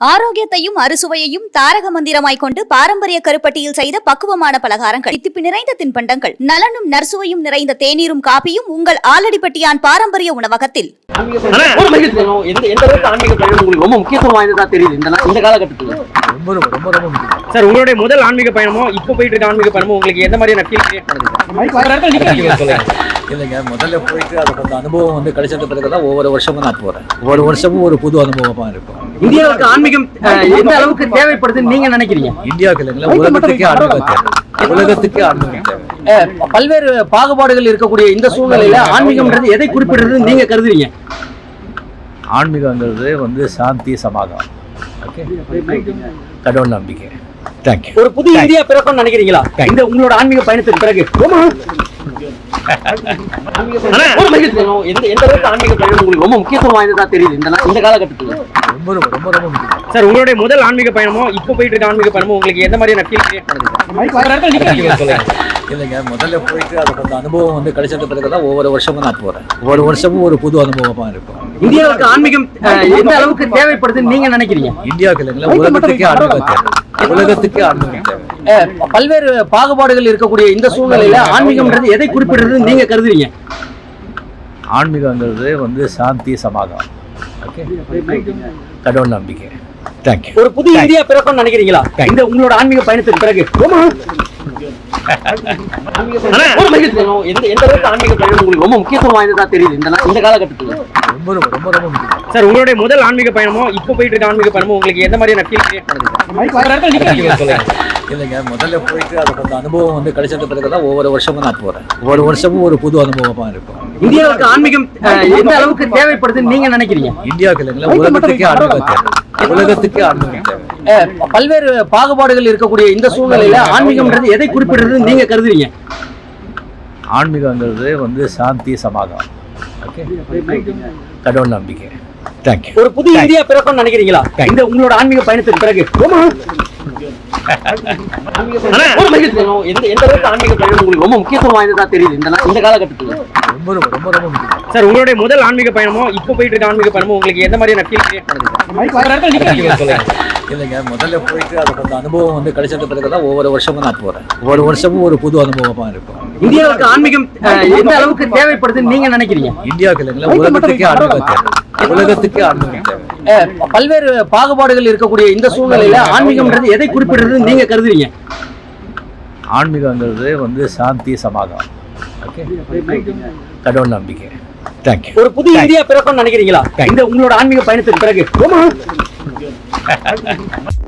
ஆரோக்கியத்தையும் அறுசுவையையும் தாரக மந்திரமாய் கொண்டு பாரம்பரிய கருப்பட்டியில் செய்த பக்குவமான பலகாரங்கள். தித்திப்பு நிறைந்த தின்பண்டங்கள். நலனும் நற்சுவையும் நிறைந்த தேநீரும் காபியும் உங்கள் ஆலடிப்பட்டியான் பாரம்பரிய உணவகத்தில். ரொம்ப முக்கியத்துவம் வாய்ந்ததா தெரியுது? இந்த காலகட்டத்தில். ரொம்ப ரொம்ப ரொம்ப ரொம்ப சார் உங்களுடைய முதல் ஆன்மீக பயணமோ இப்போ போயிட்டு இருக்க ஆன்மீக பயணமோ உங்களுக்கு எந்த மாதிரியான ஃபீல் கிரியேட் பண்ணுது இல்லைங்க முதல்ல போயிட்டு அதை கொஞ்சம் அனுபவம் வந்து கிடைச்சது பிறகு தான் ஒவ்வொரு வருஷமும் நான் போகிறேன் ஒவ்வொரு வருஷமும் ஒரு புது அனுபவமாக இருக்கும். இந்தியாவுக்கு ஆன்மீகம் எந்த அளவுக்கு தேவைப்படுதுன்னு நீங்க நினைக்கிறீங்க? இந்தியாவுக்கு இல்லைங்களா உலகத்துக்கே ஆன்மீகம் தேவை. உலகத்துக்கே ஆன்மீகம் தேவை. பல்வேறு பாகுபாடுகள் இருக்கக்கூடிய இந்த சூழ்நிலையில ஆன்மீகம்ன்றது எதை குறிப்பிடுறது நீங்க கருதுறீங்க? ஆன்மீகங்கிறது வந்து சாந்தி சமாதானம். ஓகே கடவுள் நம்பிக்கை. ஒரு புது இந்தியா பிறக்கும் நினைக்கிறீங்களா? இந்த உங்களோட ஆன்மீக பயணத்திற்கு பிறகு. ரொம்ப முக்கியத்துவம் வாய்ந்ததா தெரியுது? இந்த இந்த காலகட்டத்தில். ரொம்ப ரொம்ப ரொம்ப ரொம்ப முக்கியம். சார் உங்களுடைய முதல் ஆன்மீக பயணமோ இப்போ போயிட்டு இருக்க ஆன்மீக பயணமோ உங்களுக்கு எந்த மாதிரியான ஃபீல் கிரியேட் பண்ணுது? இல்லைங்க முதல்ல போயிட்டு அதை கொஞ்சம் அனுபவம் வந்து கிடைச்சது பிறகு தான் ஒவ்வொரு வருஷமும் நான் போகிறேன் ஒவ்வொரு வருஷமும் ஒரு புது அனுபவமாக இருக்கும். இந்தியாவுக்கு ஆன்மீகம் அஹ், எந்த அளவுக்கு தேவைப்படுதுன்னு நீங்க நினைக்கிறீங்க? இந்தியாவுக்கு இல்லைங்களா உலகத்துக்கே ஆன்மீகம் தேவை. உலகத்துக்கே ஆன்மீகம் தேவை. பல்வேறு பாகுபாடுகள் இருக்கக்கூடிய இந்த சூழ்நிலையில ஆன்மீகம்ன்றது எதை குறிப்பிடுறது நீங்க கருதுறீங்க ஆன்மீகங்கிறது வந்து சாந்தி சமாதானம். ஓகே கடவுள் நம்பிக்கை. தேங்க்யூ ஒரு புது இந்தியா பிறக்கும் நினைக்கிறீங்களா? இந்த உங்களோட ஆன்மீக பயணத்திற்கு பிறகு. சார் உங்களுடைய முதல் ஆன்மீக பயணமோ இப்போ போயிட்டு இருக்க ஆன்மீக பயணமோ உங்களுக்கு எந்த மாதிரியான ஃபீல் கிரியேட் பண்ணுது? இல்லைங்க முதல்ல போயிட்டு அதை கொஞ்சம் அனுபவம் வந்து கிடைச்சது பிறகு தான் ஒவ்வொரு வருஷமும் நான் போகிறேன் ஒவ்வொரு வருஷமும் ஒரு புது அனுபவமாக இருக்கும். இந்தியாவுக்கு ஆன்மீகம் எந்த அளவுக்கு தேவைப்படுதுன்னு நீங்க நினைக்கிறீங்க? இந்தியாவுக்கு இல்லைங்களா உலகத்துக்கே ஆன்மீகம் தேவை. உலகத்துக்கே ஆன்மீகம் தேவை. பல்வேறு பாகுபாடுகள் இருக்கக்கூடிய இந்த சூழ்நிலையில ஆன்மீகம்ன்றது எதை குறிப்பிடுறது நீங்க கருதுறீங்க ஆன்மீகங்கிறது வந்து சாந்தி சமாதானம். ஓகே கடவுள் நம்பிக்கை. ஒரு புது இந்தியா பிறக்கும் நினைக்கிறீங்களா? இந்த உங்களோட ஆன்மீக பயணத்திற்கு பிறகு. ரொம்ப முக்கியத்துவம் வாய்ந்ததா தெரியுது? இந்த இந்த காலகட்டத்தில். ரொம்ப ரொம்ப ரொம்ப ரொம்ப முக்கியம். சார் உங்களுடைய முதல் ஆன்மீக பயணமோ இப்போ போயிட்டு இருக்க ஆன்மீக பயணமோ உங்களுக்கு எந்த மாதிரியான ஃபீல் கிரியேட் பண்ணுது? இல்லைங்க முதல்ல போயிட்டு அதை கொஞ்சம் அனுபவம் வந்து கிடைச்சது பிறகு தான் ஒவ்வொரு வருஷமும் நான் போகிறேன் ஒவ்வொரு வருஷமும் ஒரு புது அனுபவமாக இருக்கும். இந்தியாவுக்கு ஆன்மீகம் அஹ், எந்த அளவுக்கு தேவைப்படுதுன்னு நீங்க நினைக்கிறீங்க? இந்தியாவுக்கு இல்லைங்களா உலகத்துக்கே ஆன்மீகம் தேவை. உலகத்துக்கே ஆன்மீகம் தேவை. பல்வேறு பாகுபாடுகள் இருக்கக்கூடிய இந்த சூழ்நிலையில ஆன்மீகம்ன்றது எதை குறிப்பிடுறது நீங்க கருதுறீங்க ஆன்மீகங்கிறது வந்து சாந்தி சமாதானம். கடவுள் நம்பிக்கை. தேங்க்யூ ஒரு புது இந்தியா பிறக்கும் நினைக்கிறீங்களா? இந்த உங்களோட ஆன்மீக பயணத்திற்கு பிறகு.